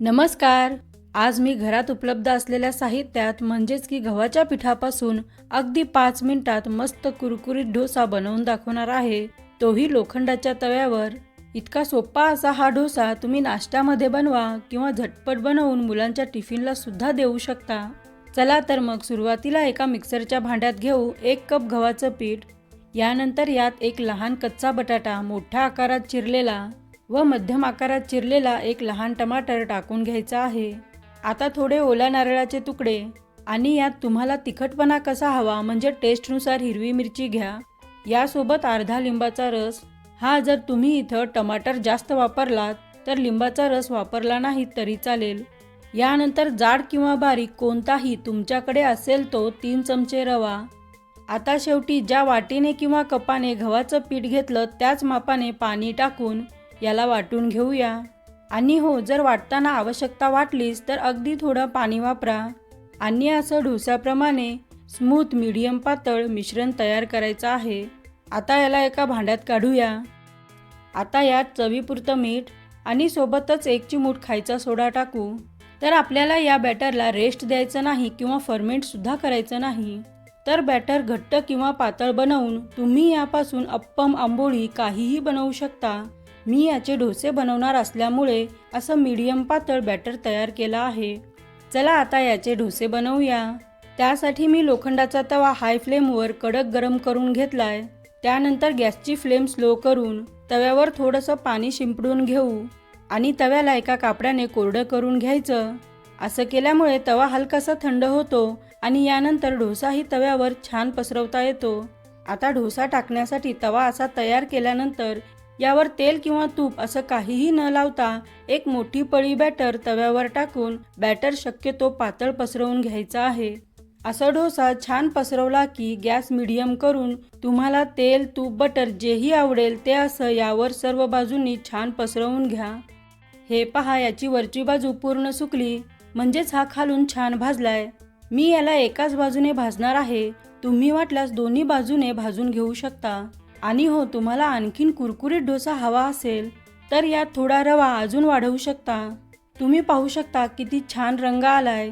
नमस्कार. आज मी घरात उपलब्ध असलेल्या साहित्यात म्हणजेच की गव्हाच्या पिठापासून अगदी पाच मिनिटात मस्त कुरकुरीत डोसा बनवून दाखवणार आहे. तोही लोखंडाच्या तव्यावर. इतका सोपा असा हा डोसा तुम्ही नाश्त्यामध्ये बनवा किंवा झटपट बनवून मुलांच्या टिफिनला सुद्धा देऊ शकता. चला तर मग सुरुवातीला एका मिक्सरच्या भांड्यात घेऊ एक कप गव्हाचं पीठ. यानंतर यात एक लहान कच्चा बटाटा मोठ्या आकारात चिरलेला. व मध्यम आकारात चिरलेला एक लहान टमाटर टाकून घ्यायचा आहे. आता थोडे ओल्या नारळाचे तुकडे. आणि यात तुम्हाला तिखटपणा कसा हवा म्हणजे टेस्टनुसार हिरवी मिरची घ्या. यासोबत अर्धा लिंबाचा रस. हा जर तुम्ही इथं टमाटर जास्त वापरलात तर लिंबाचा रस वापरला नाही तरी चालेल. यानंतर जाड किंवा बारीक कोणताही तुमच्याकडे असेल तो तीन चमचे रवा. आता शेवटी ज्या वाटीने किंवा कपाने गव्हाचं पीठ घेतलं त्याच मापाने पाणी टाकून याला वाटून घेऊया. आणि हो जर वाटताना आवश्यकता वाटलीच तर अगदी थोडं पाणी वापरा. आणि असं ढोसाप्रमाणे स्मूथ मीडियम पातळ मिश्रण तयार करायचं आहे. आता याला एका भांड्यात काढूया. आता यात चवीपुरतं मीठ आणि सोबतच एक चिमूट खायचा सोडा टाकू. तर आपल्याला या बॅटरला रेस्ट द्यायचं नाही किंवा फर्मेंटसुद्धा करायचं नाही. तर बॅटर घट्ट किंवा पातळ बनवून तुम्ही यापासून अप्पम आंबोळी काहीही बनवू शकता. मी याचे डोसे बनवणार असल्यामुळे असं मीडियम पातळ बॅटर तयार केलं आहे. चला आता याचे डोसे बनवूया. त्यासाठी मी लोखंडाचा तवा हाय फ्लेमवर कडक गरम करून घेतलाय. त्यानंतर गॅसची फ्लेम स्लो करून तव्यावर थोडंसं पाणी शिंपडून घेऊ. आणि तव्याला एका कापड्याने कोरडं करून घ्यायचं. असं केल्यामुळे तवा हलकासा थंड होतो आणि यानंतर डोसाही तव्यावर छान पसरवता येतो. आता डोसा टाकण्यासाठी तवा असा तयार केल्यानंतर यावर तेल किंवा तूप असं काहीही न लावता एक मोठी पळी बॅटर तव्यावर टाकून बॅटर शक्यतो पातळ पसरवून घ्यायचा आहे. असा डोसा छान पसरवला की गॅस मिडियम करून तुम्हाला तेल तूप बटर जेही आवडेल ते असं यावर सर्व बाजूंनी छान पसरवून घ्या. हे पहा याची वरची बाजू पूर्ण सुकली म्हणजेच हा खालून छान भाजलाय. मी याला एकाच बाजूने भाजणार आहे. तुम्ही वाटल्यास दोन्ही बाजूने भाजून घेऊ शकता. आणि हो तुम्हाला आणखीन कुरकुरीत डोसा हवा असेल तर यात थोडा रवा अजून वाढवू शकता. तुम्ही पाहू शकता किती छान रंग आलाय.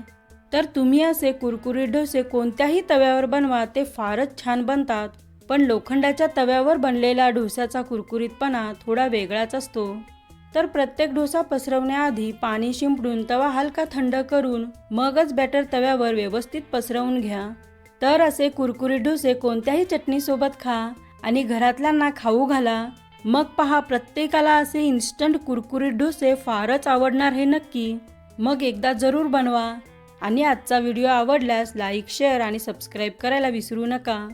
तर तुम्ही असे कुरकुरीत डोसे कोणत्याही तव्यावर बनवा ते फारच छान बनतात. पण लोखंडाच्या तव्यावर बनलेला डोस्याचा कुरकुरीतपणा थोडा वेगळाच असतो. तर प्रत्येक डोसा पसरवण्याआधी पाणी शिंपडून तवा हलका थंड करून मगच बॅटर तव्यावर व्यवस्थित पसरवून घ्या. तर असे कुरकुरीत डोसे कोणत्याही चटणीसोबत खा. आणि घरातल्यांना खाऊ घाला. मग पहा प्रत्येकाला असे इन्स्टंट कुरकुरीत डोसे फारच आवडणार हे नक्की. मग एकदा जरूर बनवा. आणि आजचा व्हिडिओ आवडल्यास लाईक शेअर आणि सबस्क्राईब करायला विसरू नका.